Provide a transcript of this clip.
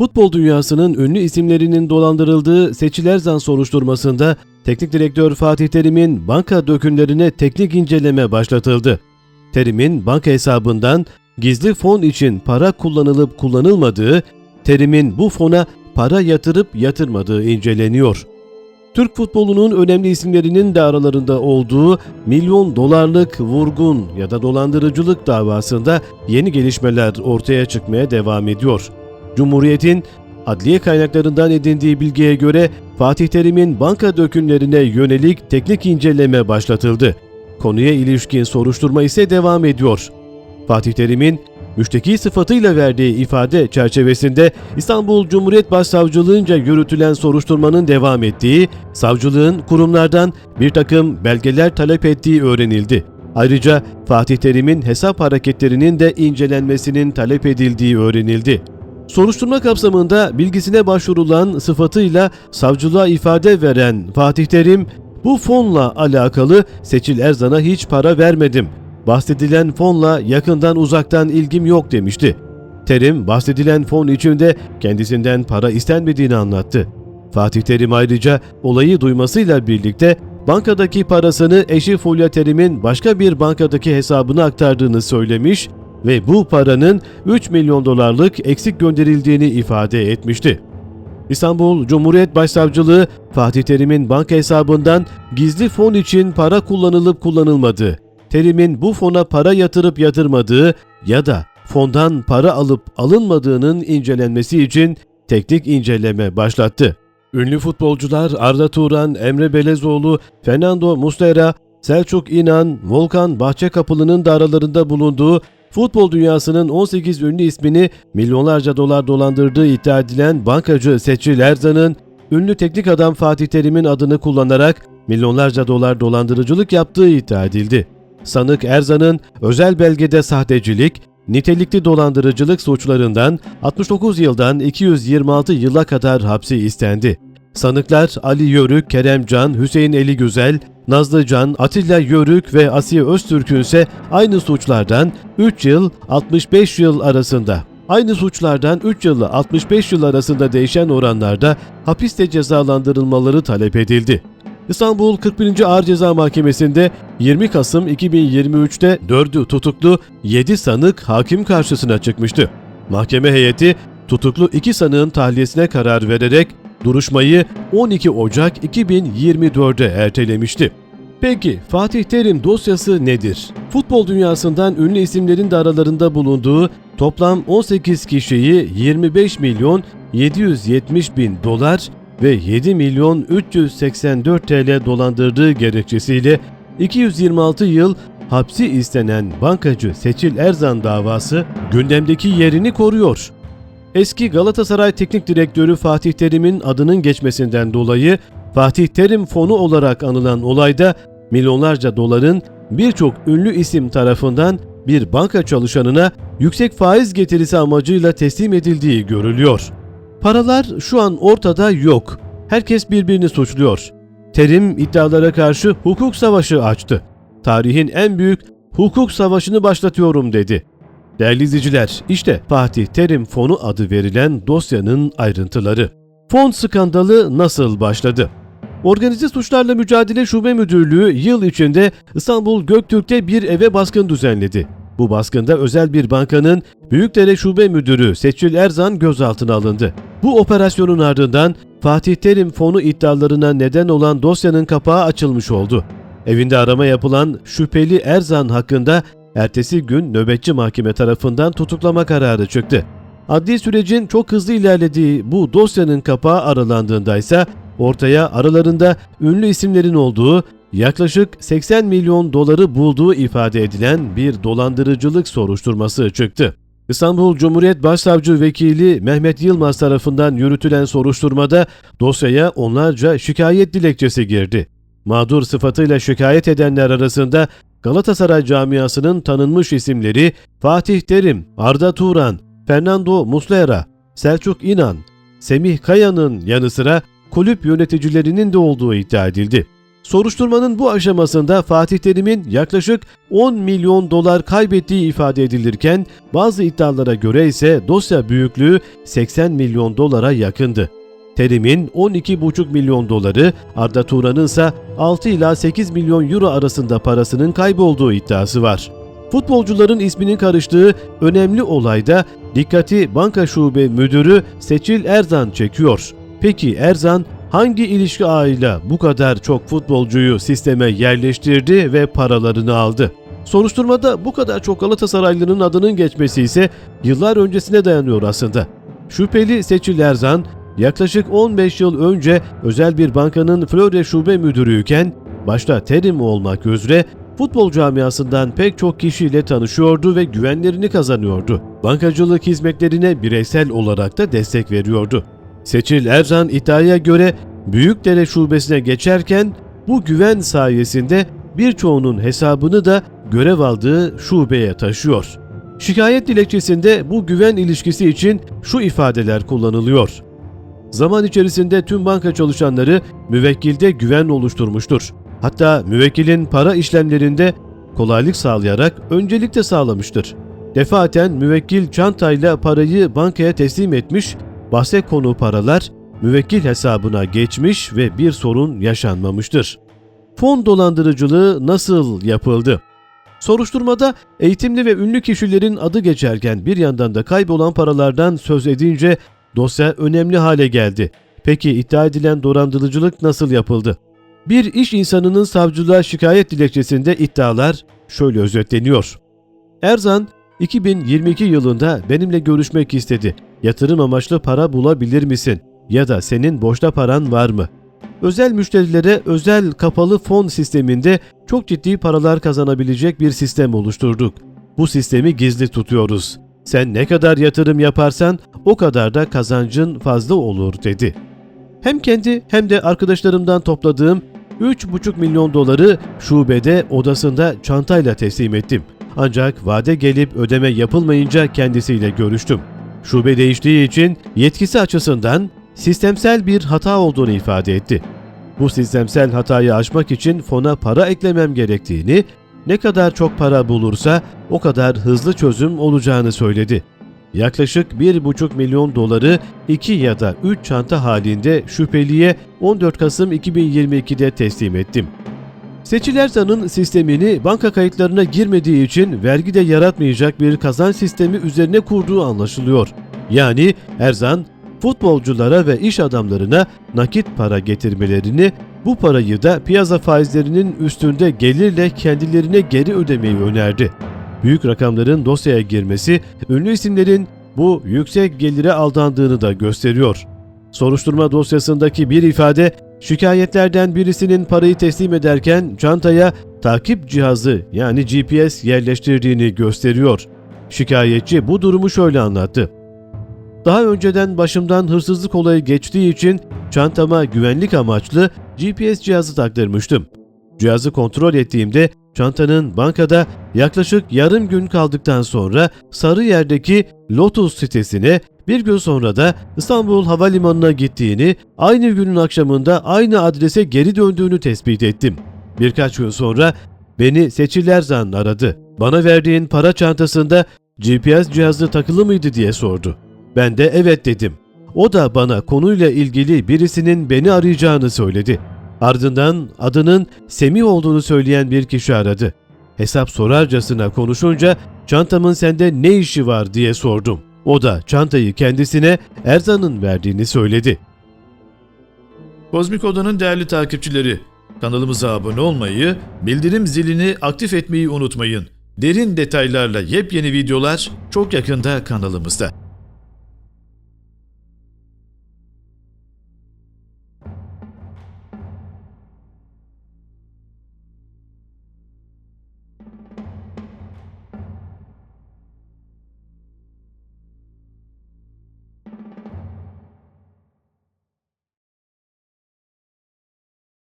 Futbol dünyasının ünlü isimlerinin dolandırıldığı Seçil Erzan soruşturmasında teknik direktör Fatih Terim'in banka dökümlerine teknik inceleme başlatıldı. Terim'in banka hesabından gizli fon için para kullanılıp kullanılmadığı, Terim'in bu fona para yatırıp yatırmadığı inceleniyor. Türk futbolunun önemli isimlerinin de aralarında olduğu milyon dolarlık vurgun ya da dolandırıcılık davasında yeni gelişmeler ortaya çıkmaya devam ediyor. Cumhuriyet'in adliye kaynaklarından edindiği bilgiye göre Fatih Terim'in banka dökümlerine yönelik teknik inceleme başlatıldı. Konuya ilişkin soruşturma ise devam ediyor. Fatih Terim'in müşteki sıfatıyla verdiği ifade çerçevesinde İstanbul Cumhuriyet Başsavcılığınca yürütülen soruşturmanın devam ettiği, savcılığın kurumlardan bir takım belgeler talep ettiği öğrenildi. Ayrıca Fatih Terim'in hesap hareketlerinin de incelenmesinin talep edildiği öğrenildi. Soruşturma kapsamında bilgisine başvurulan sıfatıyla savcılığa ifade veren Fatih Terim, bu fonla alakalı Seçil Erzan'a hiç para vermedim. Bahsedilen fonla yakından uzaktan ilgim yok demişti. Terim bahsedilen fon içinde kendisinden para istenmediğini anlattı. Fatih Terim ayrıca olayı duymasıyla birlikte bankadaki parasını eşi Fulya Terim'in başka bir bankadaki hesabına aktardığını söylemiş ve bu paranın 3 milyon dolarlık eksik gönderildiğini ifade etmişti. İstanbul Cumhuriyet Başsavcılığı Fatih Terim'in banka hesabından gizli fon için para kullanılıp kullanılmadığı, Terim'in bu fona para yatırıp yatırmadığı ya da fondan para alıp alınmadığının incelenmesi için teknik inceleme başlattı. Ünlü futbolcular Arda Turan, Emre Belezoğlu, Fernando Muslera, Selçuk İnan, Volkan Bahçekapılı'nın da aralarında bulunduğu futbol dünyasının 18 ünlü ismini milyonlarca dolar dolandırdığı iddia edilen bankacı Seçil Erzan'ın ünlü teknik adam Fatih Terim'in adını kullanarak milyonlarca dolar dolandırıcılık yaptığı iddia edildi. Sanık Erzan'ın özel belgede sahtecilik, nitelikli dolandırıcılık suçlarından 69 yıldan 226 yıla kadar hapsi istendi. Sanıklar Ali Yörük, Kerem Can, Hüseyin Eli Güzel, Nazlı Can, Atilla Yörük ve Asiye Öztürk'ün ise aynı suçlardan 3 yıl 65 yıl arasında Aynı suçlardan 3 yılı 65 yıl arasında değişen oranlarda hapiste cezalandırılmaları talep edildi. İstanbul 41. Ağır Ceza Mahkemesi'nde 20 Kasım 2023'te 4'ü tutuklu 7 sanık hakim karşısına çıkmıştı. Mahkeme heyeti tutuklu 2 sanığın tahliyesine karar vererek duruşmayı 12 Ocak 2024'e ertelemişti. Peki Fatih Terim dosyası nedir? Futbol dünyasından ünlü isimlerin de aralarında bulunduğu toplam 18 kişiyi 25 milyon 770 bin dolar ve 7 milyon 384 TL dolandırdığı gerekçesiyle 226 yıl hapsi istenen bankacı Seçil Erzan davası gündemdeki yerini koruyor. Eski Galatasaray Teknik Direktörü Fatih Terim'in adının geçmesinden dolayı Fatih Terim fonu olarak anılan olayda milyonlarca doların birçok ünlü isim tarafından bir banka çalışanına yüksek faiz getirisi amacıyla teslim edildiği görülüyor. Paralar şu an ortada yok. Herkes birbirini suçluyor. Terim iddialara karşı hukuk savaşı açtı. Tarihin en büyük hukuk savaşını başlatıyorum dedi. Değerli izleyiciler, işte Fatih Terim Fonu adı verilen dosyanın ayrıntıları. Fon skandalı nasıl başladı? Organize Suçlarla Mücadele Şube Müdürlüğü yıl içinde İstanbul Göktürk'te bir eve baskın düzenledi. Bu baskında özel bir bankanın Büyükdere Şube Müdürü Seçil Erzan gözaltına alındı. Bu operasyonun ardından Fatih Terim fonu iddialarına neden olan dosyanın kapağı açılmış oldu. Evinde arama yapılan şüpheli Erzan hakkında ertesi gün nöbetçi mahkeme tarafından tutuklama kararı çıktı. Adli sürecin çok hızlı ilerlediği bu dosyanın kapağı aralandığında ise ortaya aralarında ünlü isimlerin olduğu, yaklaşık 80 milyon doları bulduğu ifade edilen bir dolandırıcılık soruşturması çıktı. İstanbul Cumhuriyet Başsavcı Vekili Mehmet Yılmaz tarafından yürütülen soruşturmada dosyaya onlarca şikayet dilekçesi girdi. Mağdur sıfatıyla şikayet edenler arasında Galatasaray camiasının tanınmış isimleri Fatih Terim, Arda Turan, Fernando Muslera, Selçuk İnan, Semih Kaya'nın yanı sıra kulüp yöneticilerinin de olduğu iddia edildi. Soruşturmanın bu aşamasında Fatih Terim'in yaklaşık 10 milyon dolar kaybettiği ifade edilirken bazı iddialara göre ise dosya büyüklüğü 80 milyon dolara yakındı. Terim'in 12,5 milyon doları, Arda Turan'ın ise 6 ila 8 milyon euro arasında parasının kaybolduğu iddiası var. Futbolcuların isminin karıştığı önemli olayda dikkati banka şube müdürü Seçil Erzan çekiyor. Peki Erzan hangi ilişki ağıyla bu kadar çok futbolcuyu sisteme yerleştirdi ve paralarını aldı? Soruşturmada bu kadar çok Galatasaraylı'nın adının geçmesi ise yıllar öncesine dayanıyor aslında. Şüpheli Seçil Erzan yaklaşık 15 yıl önce özel bir bankanın Florya şube müdürüyken başta Terim olmak üzere futbol camiasından pek çok kişiyle tanışıyordu ve güvenlerini kazanıyordu. Bankacılık hizmetlerine bireysel olarak da destek veriyordu. Seçil Erzan iddiaya göre Büyükdere şubesine geçerken bu güven sayesinde birçoğunun hesabını da görev aldığı şubeye taşıyor. Şikayet dilekçesinde bu güven ilişkisi için şu ifadeler kullanılıyor. Zaman içerisinde tüm banka çalışanları müvekkilde güven oluşturmuştur. Hatta müvekkilin para işlemlerinde kolaylık sağlayarak öncelik de sağlamıştır. Defaten müvekkil çantayla parayı bankaya teslim etmiş, bahse konu paralar müvekkil hesabına geçmiş ve bir sorun yaşanmamıştır. Fon dolandırıcılığı nasıl yapıldı? Soruşturmada eğitimli ve ünlü kişilerin adı geçerken bir yandan da kaybolan paralardan söz edince dosya önemli hale geldi. Peki iddia edilen dolandırıcılık nasıl yapıldı? Bir iş insanının savcılığa şikayet dilekçesinde iddialar şöyle özetleniyor. Erzan 2022 yılında benimle görüşmek istedi. Yatırım amaçlı para bulabilir misin? Ya da senin boşta paran var mı? Özel müşterilere özel kapalı fon sisteminde çok ciddi paralar kazanabilecek bir sistem oluşturduk. Bu sistemi gizli tutuyoruz. Sen ne kadar yatırım yaparsan o kadar da kazancın fazla olur dedi. Hem kendi hem de arkadaşlarımdan topladığım 3,5 milyon doları şubede odasında çantayla teslim ettim. Ancak vade gelip ödeme yapılmayınca kendisiyle görüştüm. Şube değiştiği için yetkisi açısından sistemsel bir hata olduğunu ifade etti. Bu sistemsel hatayı aşmak için fona para eklemem gerektiğini, ne kadar çok para bulursa o kadar hızlı çözüm olacağını söyledi. Yaklaşık 1,5 milyon doları 2 ya da 3 çanta halinde şüpheliye 14 Kasım 2022'de teslim ettim. Seçil Erzan'ın sistemini banka kayıtlarına girmediği için vergi de yaratmayacak bir kazanç sistemi üzerine kurduğu anlaşılıyor. Yani Erzan futbolculara ve iş adamlarına nakit para getirmelerini, bu parayı da piyasa faizlerinin üstünde gelirle kendilerine geri ödemeyi önerdi. Büyük rakamların dosyaya girmesi, ünlü isimlerin bu yüksek gelire aldandığını da gösteriyor. Soruşturma dosyasındaki bir ifade, şikayetlerden birisinin parayı teslim ederken çantaya takip cihazı yani GPS yerleştirdiğini gösteriyor. Şikayetçi bu durumu şöyle anlattı. Daha önceden başımdan hırsızlık olayı geçtiği için çantama güvenlik amaçlı GPS cihazı taktırmıştım. Cihazı kontrol ettiğimde çantanın bankada yaklaşık yarım gün kaldıktan sonra Sarıyer'deki Lotus sitesine bir gün sonra da İstanbul Havalimanı'na gittiğini, aynı günün akşamında aynı adrese geri döndüğünü tespit ettim. Birkaç gün sonra beni Seçil Erzan aradı. Bana verdiğin para çantasında GPS cihazı takılı mıydı diye sordu. Ben de evet dedim. O da bana konuyla ilgili birisinin beni arayacağını söyledi. Ardından adının Semih olduğunu söyleyen bir kişi aradı. Hesap sorarcasına konuşunca çantamın sende ne işi var diye sordum. O da çantayı kendisine Erzan'ın verdiğini söyledi. Kozmik Oda'nın değerli takipçileri, kanalımıza abone olmayı, bildirim zilini aktif etmeyi unutmayın. Derin detaylarla yepyeni videolar çok yakında kanalımızda.